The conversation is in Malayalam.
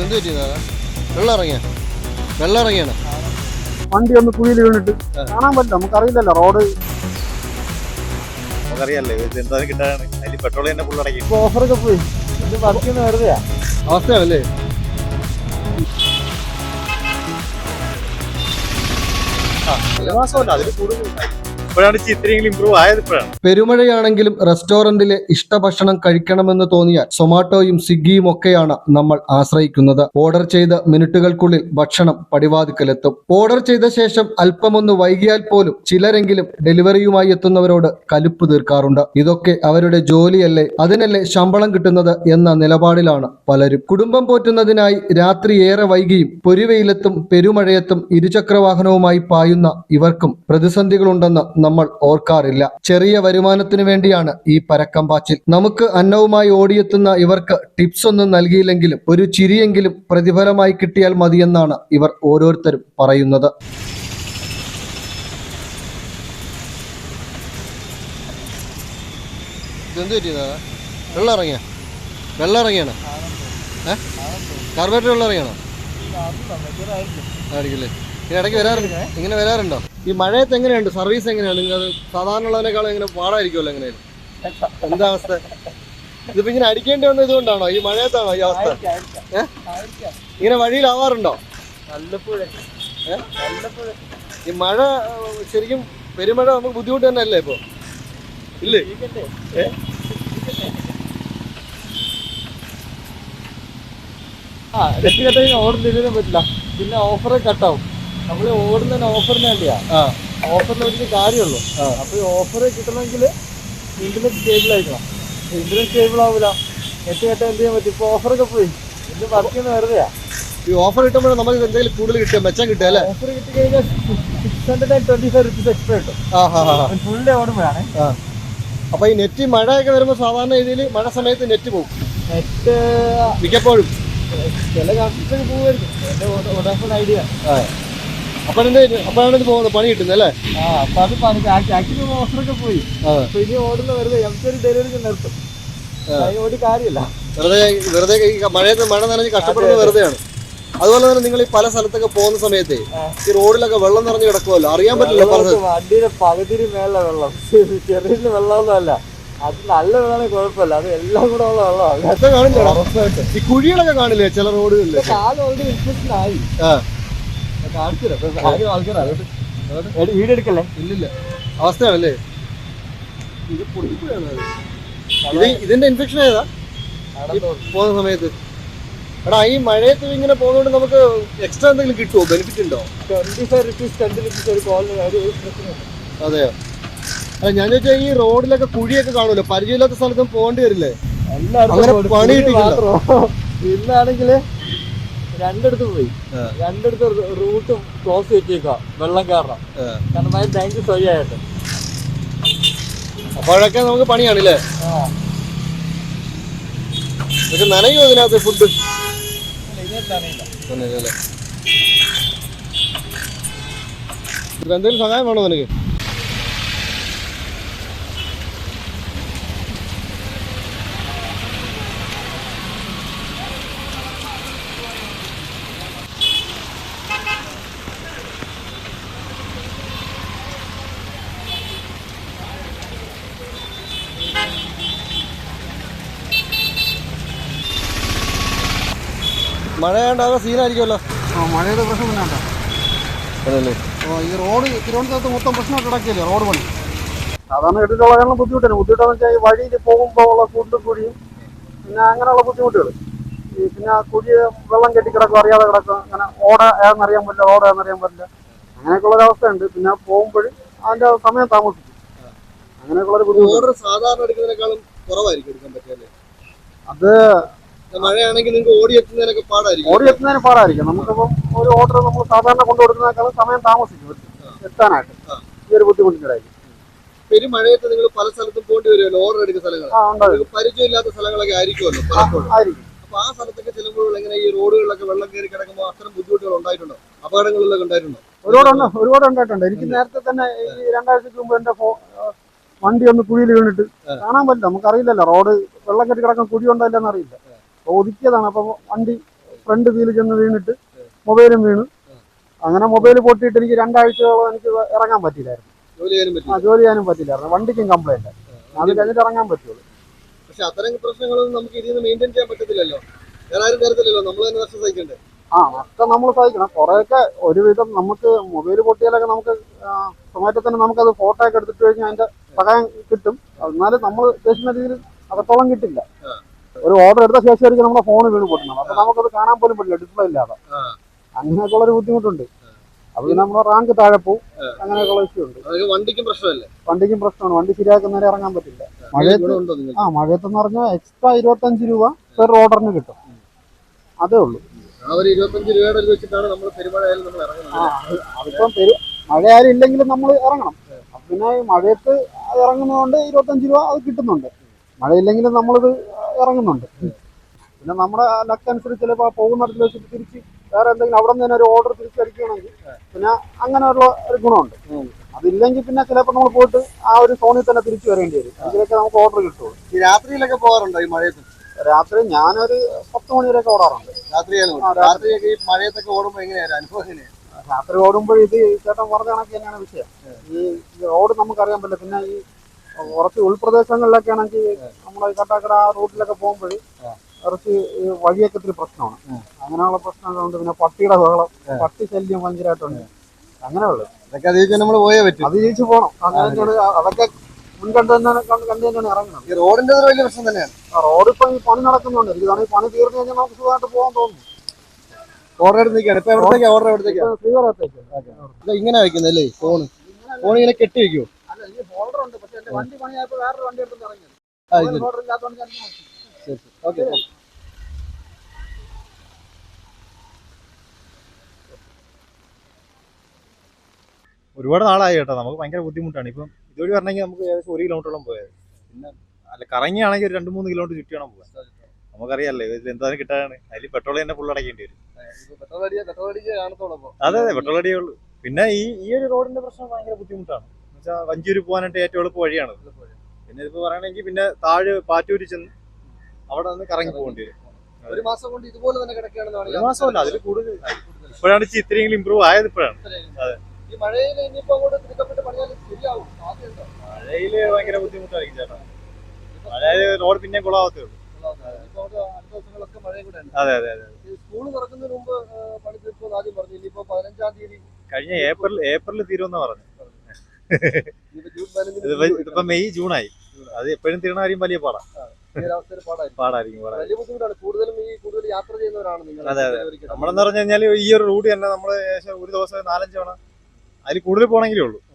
എന്ത് പറ്റിയതാ വെള്ളം ഇറങ്ങിയ വെള്ളം ഇറങ്ങിയാണ് വണ്ടി ഒന്ന് കുഴിയിൽ വീണിട്ട്. കാണാൻ പറ്റില്ല നമുക്കറിയില്ലല്ലോ റോഡ്. നമുക്കറിയാലോ എന്താ കിട്ടാനാണ്? അതിൽ പെട്രോൾ തന്നെ ഫുൾ അടക്കി. ഓഫറൊക്കെ പോയി. ഇത് വർക്കുന്ന വെറുതെയാ. അവസ്ഥയാണല്ലേ? മാസമല്ല അതിൽ കൂടുതൽ ഇപ്പോഴാണ് ഇത്രയെങ്കിലും ഇമ്പ്രൂവ് ആയത് ഇപ്പോഴാണ് പെരുമഴയാണെങ്കിലും റെസ്റ്റോറന്റിലെ ഇഷ്ടഭക്ഷണം കഴിക്കണമെന്ന് തോന്നിയാൽ സൊമാറ്റോയും സ്വിഗ്ഗിയും ഒക്കെയാണ് നമ്മൾ ആശ്രയിക്കുന്നത്. ഓർഡർ ചെയ്ത മിനിറ്റുകൾക്കുള്ളിൽ ഭക്ഷണം പടിവാതിക്കലെത്തും. ഓർഡർ ചെയ്ത ശേഷം അല്പമൊന്ന് വൈകിയാൽ പോലും ചിലരെങ്കിലും ഡെലിവറിയുമായി എത്തുന്നവരോട് കലുപ്പ് തീർക്കാറുണ്ട്. ഇതൊക്കെ അവരുടെ ജോലിയല്ലേ അതിനല്ലേ ശമ്പളം കിട്ടുന്നത് എന്ന നിലപാടിലാണ് പലരും. കുടുംബം പോറ്റുന്നതിനായി രാത്രി ഏറെ വൈകിയും പൊരുവെയിലെത്തും പെരുമഴയത്തും ഇരുചക്രവാഹനവുമായി പായുന്ന ഇവർക്കും പ്രതിസന്ധികളുണ്ടെന്ന് നമ്മൾ ഓർക്കാറില്ല. ചെറിയ വരുമാനത്തിനു വേണ്ടിയാണ് ഈ പരക്കം പാച്ചിൽ. നമുക്ക് അന്നവുമായി ഓടിയെത്തുന്ന ഇവർക്ക് ടിപ്സ് ഒന്നും നൽകിയില്ലെങ്കിലും ഒരു ചിരിയെങ്കിലും പ്രതിഫലമായി കിട്ടിയാൽ മതിയെന്നാണ് ഇവർ ഓരോരുത്തരും പറയുന്നത്. ഇതെന്ത് പറ്റിയതാ വെള്ളം ഇറങ്ങിയ? വെള്ളം ഇറങ്ങിയാണ്? ഏ? കാർബറേറ്റർ വെള്ളം ഇറങ്ങിയാണോ? ആയിരിക്കില്ലേ? ഇങ്ങനെ ഇടയ്ക്ക് വരാറുണ്ട്. ഇങ്ങനെ വരാറുണ്ടോ? ഈ മഴയത്ത് എങ്ങനെയുണ്ട്? സർവീസ് എങ്ങനെയാണ്? നിങ്ങൾ സാധാരണ ഉള്ളതിനേക്കാളും ഇങ്ങനെ പാടായിരിക്കുമല്ലോ എങ്ങനെയാണ് എന്താ അവസ്ഥ? ഇതിപ്പോ ഇങ്ങനെ അടിക്കേണ്ടി വന്ന ഇതുകൊണ്ടാണോ? ഈ മഴയത്താണോ ഈ അവസ്ഥ? ഇങ്ങനെ വഴിയിലാവാറുണ്ടോ? ഈ മഴ ശരിക്കും പെരുമഴ നമുക്ക് ബുദ്ധിമുട്ട് തന്നെ അല്ലേ ഇപ്പൊ? ഇല്ലേ? ആ ഓർഡർ ചെയ്യാൻ പറ്റില്ല. പിന്നെ ഓഫറ് കട്ടാവും. നമ്മൾ ഓടുന്നതിന് ഓഫറിന് വേണ്ടിയാ. ഓഫറിന് വേണ്ടി കാര്യമുള്ളൂ. അപ്പൊ ഈ ഓഫർ കിട്ടണമെങ്കിൽ ഇന്റർനെറ്റ് സ്റ്റേബിൾ ആയിരിക്കണം. ഇന്റർനെറ്റ് സ്റ്റേബിൾ ആവില്ല നെറ്റ് കട്ട് എന്ത് ചെയ്യാൻ പറ്റും? ഇപ്പൊ ഓഫറൊക്കെ പോയി. ഇത് വർക്ക് ചെയ്യുന്ന വെറുതെയാ. ഈ ഓഫർ കിട്ടുമ്പോൾ നമുക്ക് എന്തെങ്കിലും കൂടുതൽ കിട്ടുക മെച്ചം കിട്ടുക അല്ലേ? ഓഫർ കിട്ടി കഴിഞ്ഞാൽ six hundred and twenty five rupees extra കിട്ടും ഫുൾ ഡേ ഓടുമ്പോഴാണ്. അപ്പൊ ഈ നെറ്റ് മഴയൊക്കെ വരുമ്പോൾ സാധാരണ രീതിയിൽ മഴ സമയത്ത് നെറ്റ് പോകും. നെറ്റ് മിക്കപ്പോഴും. ചില കൺട്രീസൊക്കെ പോകുമായിരിക്കും എന്റെ ഐഡിയ ആ അപ്പോഴെന്ത് അപ്പോഴാണ് ഇത് പോകുന്നത് പണി കിട്ടുന്നത് അല്ലേ? ആ അപ്പൊ അത് പണി ആക്ച്വലി ഓഫറൊക്കെ പോയി. അപ്പൊ ഇനി ഓടുന്ന വെറുതെ നമുക്കൊരു ഡെലിവറി നിർത്തും. ഓടി കാര്യമില്ല. വെറുതെ വെറുതെ മഴയത്ത് മഴ നനഞ്ഞ് കഷ്ടപ്പെടുന്നത് വെറുതെയാണ്. അതുപോലെ തന്നെ നിങ്ങൾ ഈ പല സ്ഥലത്തൊക്കെ പോകുന്ന സമയത്ത് ഈ റോഡിലൊക്കെ വെള്ളം നിറഞ്ഞു കിടക്കുമല്ലോ അറിയാൻ പറ്റില്ല വണ്ടിയുടെ പകുതിരി മേലെ വെള്ളം. ചെറിയ വെള്ളമൊന്നുമല്ല അത് നല്ല വെള്ളമാണ് കുഴപ്പമില്ല. അത് എല്ലാം കൂടെ ഉള്ള വെള്ളമാണ്. കാണില്ല ഈ കുഴികളൊക്കെ കാണില്ലേ ചില റോഡുകളിൽ കാലം ഓൾറെഡി ഇൻഫെക്ഷൻ ആയി. ഇല്ലില്ല. അവസ്ഥയാണല്ലേ? ഇത് പൊട്ടിപ്പോയാണ് അത്. ഇത് ഇതിന്റെ ഇൻഫെക്ഷൻ ഏതാ പോകുന്ന സമയത്ത്. എടാ ഈ മഴയത്ത് ഇങ്ങനെ പോകുന്നതുകൊണ്ട് നമുക്ക് എക്സ്ട്രാ എന്തെങ്കിലും കിട്ടുമോ ബെനിഫിറ്റ് ഉണ്ടോ? Twenty five rupees ten rupees ഒരു കോളിന് ഒരു പ്രശ്നമില്ല. അതെയോ? അല്ല ഞാൻ ചോദിച്ചാൽ ഈ റോഡിലൊക്കെ കുഴിയൊക്കെ കാണുമല്ലോ? പരിചയമില്ലാത്ത സ്ഥലത്തും പോകേണ്ടി വരില്ലേ? പണി കിട്ടി. ഇന്നാണെങ്കിൽ രണ്ടിടത്ത് പോയി. രണ്ടിടത്ത് റൂട്ടും ക്ലോസ് വെച്ചേക്കാം വെള്ളം കാരണം. കാരണം അതിന് ടാങ്ക് സ്വയമായിട്ട് അപ്പോഴൊക്കെ നമുക്ക് പണിയാണല്ലേ? പക്ഷെ നനയോ അതിനകത്ത് ഫുഡ് എന്തെങ്കിലും സഹായം വേണോ നിനക്ക്? മഴയാണ്ടാകെ സീനായിരിക്കുമല്ലോ മഴയുടെ പ്രശ്നം തന്നെ അതല്ലേ. ഈ റോഡ് തിരുവനന്തപുരത്ത് മൊത്തം പ്രശ്നമായിട്ട് കിടക്കില്ലേ റോഡ് പണി? സാധാരണ കെട്ടിട്ടുള്ള കാരണം ബുദ്ധിമുട്ടാണ് ബുദ്ധിമുട്ടെന്ന് വെച്ചാൽ ഈ വഴിയിൽ പോകുമ്പോൾ ഉള്ള കുണ്ടും കുഴിയും പിന്നെ അങ്ങനെയുള്ള ബുദ്ധിമുട്ടുകൾ. ഈ പിന്നെ കുഴി വെള്ളം കെട്ടി കിടക്കും അറിയാതെ കിടക്കും. അങ്ങനെ ഓട ഏതെന്നറിയാൻ പറ്റില്ല ഓട ഏതെന്നറിയാൻ പറ്റില്ല. അങ്ങനെയൊക്കെയുള്ള ഒരു അവസ്ഥയുണ്ട്. പിന്നെ പോകുമ്പോൾ അതിന്റെ സമയം താമസിക്കും. അങ്ങനെയൊക്കെയുള്ള ഒരു ബുദ്ധിമുട്ട് സാധാരണ എടുക്കുന്നതിനേക്കാളും കുറവായിരിക്കും എടുക്കാൻ പറ്റിയല്ലേ അത് മഴയാണെങ്കിൽ നിങ്ങൾക്ക് ഓടി എത്തുന്നതിനൊക്കെ പാടായിരിക്കും. നമുക്കിപ്പോ എത്തുന്നതിന് പാടായിരിക്കും. നമുക്കിപ്പം ഒരു ഓർഡർ നമ്മൾ സാധാരണ കൊണ്ടു കൊടുക്കുന്നതിനേക്കാളും സമയം താമസിക്കും. എത്താനായിട്ട്. ഈ ഒരു ബുദ്ധിമുട്ടിന്റെതായിരിക്കും പെരുമഴയത്ത് നിങ്ങൾ പല സ്ഥലത്തും പോകേണ്ടി വരുമല്ലോ ഓർഡർ എടുക്കുന്ന സ്ഥലങ്ങൾ പരിചയമില്ലാത്ത സ്ഥലങ്ങളൊക്കെ ആയിരിക്കുമല്ലോ പലപ്പോഴും അപ്പൊ ആ സ്ഥലത്തൊക്കെ ചെല്ലുമ്പോൾ എങ്ങനെ ഈ റോഡുകളിലൊക്കെ വെള്ളം കയറി കിടക്കുമ്പോൾ അത്തരം ബുദ്ധിമുട്ടുകൾ ഉണ്ടായിട്ടുണ്ടോ? അപകടങ്ങളിലൊക്കെ ഉണ്ടായിട്ടുണ്ടോ ഒരുപാട് ഒരുപാട് ഉണ്ടായിട്ടുണ്ട്. എനിക്ക് നേരത്തെ തന്നെ ഈ രണ്ടാഴ്ചക്ക് മുമ്പ് എന്റെ വണ്ടി ഒന്ന് കുഴിയിൽ വീണിട്ട് കാണാൻ പറ്റില്ല. നമുക്കറിയില്ലല്ലോ റോഡ് വെള്ളം കെട്ടി കിടക്കാൻ കുഴി ഉണ്ടോ ഇല്ലെന്ന് അറിയില്ല. ഒതുക്കിയതാണ്. അപ്പൊ വണ്ടി ഫ്രണ്ട് വീൽ ചെന്ന് വീണിട്ട് മൊബൈലും വീണു. അങ്ങനെ മൊബൈൽ പൊട്ടിയിട്ട് എനിക്ക് രണ്ടാഴ്ചയോളം എനിക്ക് ഇറങ്ങാൻ പറ്റിയില്ലായിരുന്നു. ജോലി ചെയ്യാനും പറ്റും ആ ജോലി ചെയ്യാനും പറ്റില്ലായിരുന്നു വണ്ടിക്കും കംപ്ലൈന്റ് അത് കഴിഞ്ഞിട്ട് ഇറങ്ങാൻ പറ്റുള്ളൂ. പക്ഷെ അത്തരം പ്രശ്നങ്ങളൊന്നും നമുക്ക് ഇതിൽ നിന്ന് മെയിന്റെയിൻ ചെയ്യാൻ പറ്റത്തില്ലല്ലോ. വേറെ ആരും തരത്തില്ലല്ലോ. നമ്മൾ തന്നെ നഷ്ടം സഹിക്കണ്ടേ? ആ ഒക്കെ നമ്മൾ സഹിക്കണം. കുറേയൊക്കെ ഒരുവിധം നമുക്ക് മൊബൈൽ പൊട്ടിയാലൊക്കെ നമുക്ക് സൊമാറ്റോ തന്നെ നമുക്കത് ഫോട്ടോ ഒക്കെ എടുത്തിട്ട് കഴിഞ്ഞാൽ അതിന്റെ സഹായം കിട്ടും. എന്നാലും നമ്മൾ ഉദ്ദേശിക്കുന്ന രീതിയിൽ അകത്തോളം കിട്ടില്ല. ഒരു ഓർഡർ എടുത്ത ശേഷമായിരിക്കും നമ്മുടെ ഫോൺ വീണ് പൊട്ടുന്നത്. അപ്പൊ നമുക്കത് കാണാൻ പോലും പറ്റില്ല ഡിസ്പ്ലേ ഇല്ലാതെ. അങ്ങനെയൊക്കെ ഉള്ളൊരു ബുദ്ധിമുട്ടുണ്ട്. അപ്പൊ പിന്നെ നമ്മുടെ റാങ്ക് താഴെ പോവും. അങ്ങനെയൊക്കെയുള്ള ഇഷ്യൂ ഉണ്ട്. വണ്ടിക്കും പ്രശ്നമല്ലേ? വണ്ടിക്കും പ്രശ്നമാണ്. വണ്ടി ശരിയാക്കുന്നവരെ ഇറങ്ങാൻ പറ്റില്ല. മഴയത്ത് ആ മഴയത്ത് എന്ന് പറഞ്ഞാൽ എക്സ്ട്രാ ഇരുപത്തഞ്ച് രൂപ പെർ ഓർഡറിന് കിട്ടും. അതേ ഉള്ളൂ. ആ ഒരു ഇരുപത്തഞ്ച് രൂപയുടെ ഇത് വെച്ചിട്ടാണ് നമ്മൾ പെരുമഴയായാലും നമ്മൾ ഇറങ്ങുന്നത്. അതിപ്പം പെരു ഇല്ലെങ്കിലും നമ്മൾ ഇറങ്ങണം. പിന്നെ മഴയത്ത് ഇറങ്ങുന്നതുകൊണ്ട് ഇരുപത്തഞ്ച് രൂപ അത് കിട്ടുന്നുണ്ട്. മഴയില്ലെങ്കിലും നമ്മളിത് ഇറങ്ങുന്നുണ്ട്. പിന്നെ നമ്മുടെ ലക്ക് അനുസരിച്ച് ചിലപ്പോൾ പോകുന്നിടത്തിൽ വെച്ചിട്ട് തിരിച്ച് വേറെ എന്തെങ്കിലും അവിടെ നിന്ന് തന്നെ ഒരു ഓർഡർ തിരിച്ചടിക്കുകയാണെങ്കിൽ പിന്നെ അങ്ങനെയുള്ള ഒരു ഗുണമുണ്ട്. അതില്ലെങ്കിൽ പിന്നെ ചിലപ്പോൾ നമ്മൾ പോയിട്ട് ആ ഒരു സോണിൽ തന്നെ തിരിച്ചു വരേണ്ടി വരും. അതിലൊക്കെ നമുക്ക് ഓർഡർ കിട്ടുള്ളൂ. ഈ രാത്രിയിലൊക്കെ പോകാറുണ്ടോ ഈ മഴയത്ത്? രാത്രി ഞാനൊരു പത്ത് മണി വരെയൊക്കെ ഓടാറുണ്ട്. രാത്രിയൊക്കെ ഈ മഴയത്തൊക്കെ ഓടുമ്പോൾ എങ്ങനെയായിരുന്നു അനുഭവം എങ്ങനെയാണ് രാത്രി ഓടുമ്പോൾ ഇത് ചേട്ടൻ പറഞ്ഞ കണക്ക് തന്നെയാണ് വിഷയം. ഈ റോഡ് നമുക്കറിയാൻ പറ്റില്ല. പിന്നെ ഈ കുറച്ച് ഉൾപ്രദേശങ്ങളിലൊക്കെ ആണെങ്കിൽ നമ്മൾ ഈ കട്ടാക്കട ആ റൂട്ടിലൊക്കെ പോകുമ്പോൾ കുറച്ച് വഴിയൊക്കെ ഇത്തിരി പ്രശ്നമാണ്. അങ്ങനെയുള്ള പ്രശ്നങ്ങളുണ്ട് പിന്നെ പട്ടിയുടെ ബഹളം പട്ടി ശല്യം ഭയങ്കരമായിട്ടുണ്ട് അങ്ങനെയുള്ളത് അതൊക്കെ അത് നമ്മൾ പോയേ പറ്റും. പോകണം അങ്ങനെ അതൊക്കെ മുൻകണ്ട് തന്നെ കണ്ട് തന്നെയാണ് ഇറങ്ങുന്നത്. ഈ റോഡിന്റെ ഒരു വലിയ പ്രശ്നം തന്നെയാണ്. റോഡ് ഇപ്പൊ ഈ പണി നടക്കുന്നുണ്ട്. എനിക്ക് ഈ പണി തീർന്നു കഴിഞ്ഞാൽ നമുക്ക് സുഖമായിട്ട് പോകാൻ തോന്നുന്നു ഓർഡർ എടുത്തേക്കാണ് ഇപ്പൊ ഓർഡർ ഇങ്ങനെ വെക്കുന്നല്ലേ ഫോണ്. ഫോൺ ഇങ്ങനെ കെട്ടി വെക്കുവോ? ഉണ്ട് പക്ഷെ എന്റെ വണ്ടി പണിയായപ്പോൾ വേറൊരു വണ്ടി എടുത്ത് ഇറങ്ങിയത് ആ, ഇല്ലാത്തതുകൊണ്ട് ഞാൻ ഇങ്ങനെ ശരി ഓക്കെ ഒരുപാട് നാളായി കേട്ടോ. നമുക്ക് ഭയങ്കര ബുദ്ധിമുട്ടാണ്. ഇപ്പം ഇതുവഴി പറഞ്ഞെങ്കിൽ നമുക്ക് ഏകദേശം ഒരു കിലോമീറ്ററോളം പോയത് പിന്നെ അല്ല കറങ്ങിയാണെങ്കിൽ ഒരു രണ്ട് മൂന്ന് കിലോമീറ്റർ ചുറ്റിയാണ് പോകുന്നത് പോകാൻ നമുക്കറിയാമല്ലോ ഇതിൽ എന്തായാലും കിട്ടാനാണ്. അതിൽ പെട്രോൾ തന്നെ ഫുൾ അടയ്ക്കേണ്ടി വരും. പെട്രോൾ അടിയാ പെട്രോൾ അടിക്കുക കാണത്തോളം അതെ അതെ പെട്രോൾ അടിയേ ഉള്ളൂ. പിന്നെ ഈ ഈ ഒരു റോഡിന്റെ പ്രശ്നം ഭയങ്കര ബുദ്ധിമുട്ടാണ്. എന്നുവെച്ചാൽ വഞ്ചൂര് പോകാനായിട്ട് ഏറ്റവും എളുപ്പ വഴിയാണ്. പിന്നെ ഇപ്പൊ പറയണെങ്കിൽ പിന്നെ താഴെ പാറ്റൂര് ചെന്ന് അവിടെ നിന്ന് കറങ്ങി പോകേണ്ടി വരും. ഒരു മാസം കൊണ്ട് ഇതുപോലെ തന്നെ കിടക്കുകയാണെന്നാണ് ഒരു മാസമല്ല അതിൽ കൂടുതൽ ഇപ്പോഴാണ് ഇച്ചിരി ഇത്രയെങ്കിലും ഇമ്പ്രൂവ് ആയത് ഇപ്പോഴാണ്. ഈ മഴയിൽ ഇനിയിപ്പോ അങ്ങോട്ട് തിരിക്കപ്പെട്ട് പണിയാലും ശരിയാവും. സാധ്യതയുണ്ടോ മഴയിൽ ഭയങ്കര ബുദ്ധിമുട്ടായിരിക്കും ചേട്ടാ. മഴയിൽ റോഡ് പിന്നെ കുളാവത്തേ ഉള്ളൂ. അടുത്ത ദിവസങ്ങളൊക്കെ മഴയും കൂടെ അതെ അതെ അതെ സ്കൂൾ തുറക്കുന്നതിന് മുമ്പ് ആ, പണി തീർക്കുമെന്ന് ആദ്യം പറഞ്ഞു. ഇനിയിപ്പോ പതിനഞ്ചാം തീയതി കഴിഞ്ഞ ഏപ്രിൽ ഏപ്രിൽ തീരുമെന്നാ പറഞ്ഞു. ഇതിപ്പോ മെയ് ജൂൺ ആയി അത് എപ്പോഴും തീരണ കാര്യം വലിയ പാടാ. പാടായിരിക്കും അതെ അതെ, നമ്മളെന്ന് പറഞ്ഞു കഴിഞ്ഞാൽ ഈ ഒരു റൂട്ട് തന്നെ നമ്മൾ ഏകദേശം ഒരു ദിവസം നാലഞ്ച് തവണ. അതിൽ കൂടുതൽ പോകണമെങ്കിലേ ഉള്ളൂ.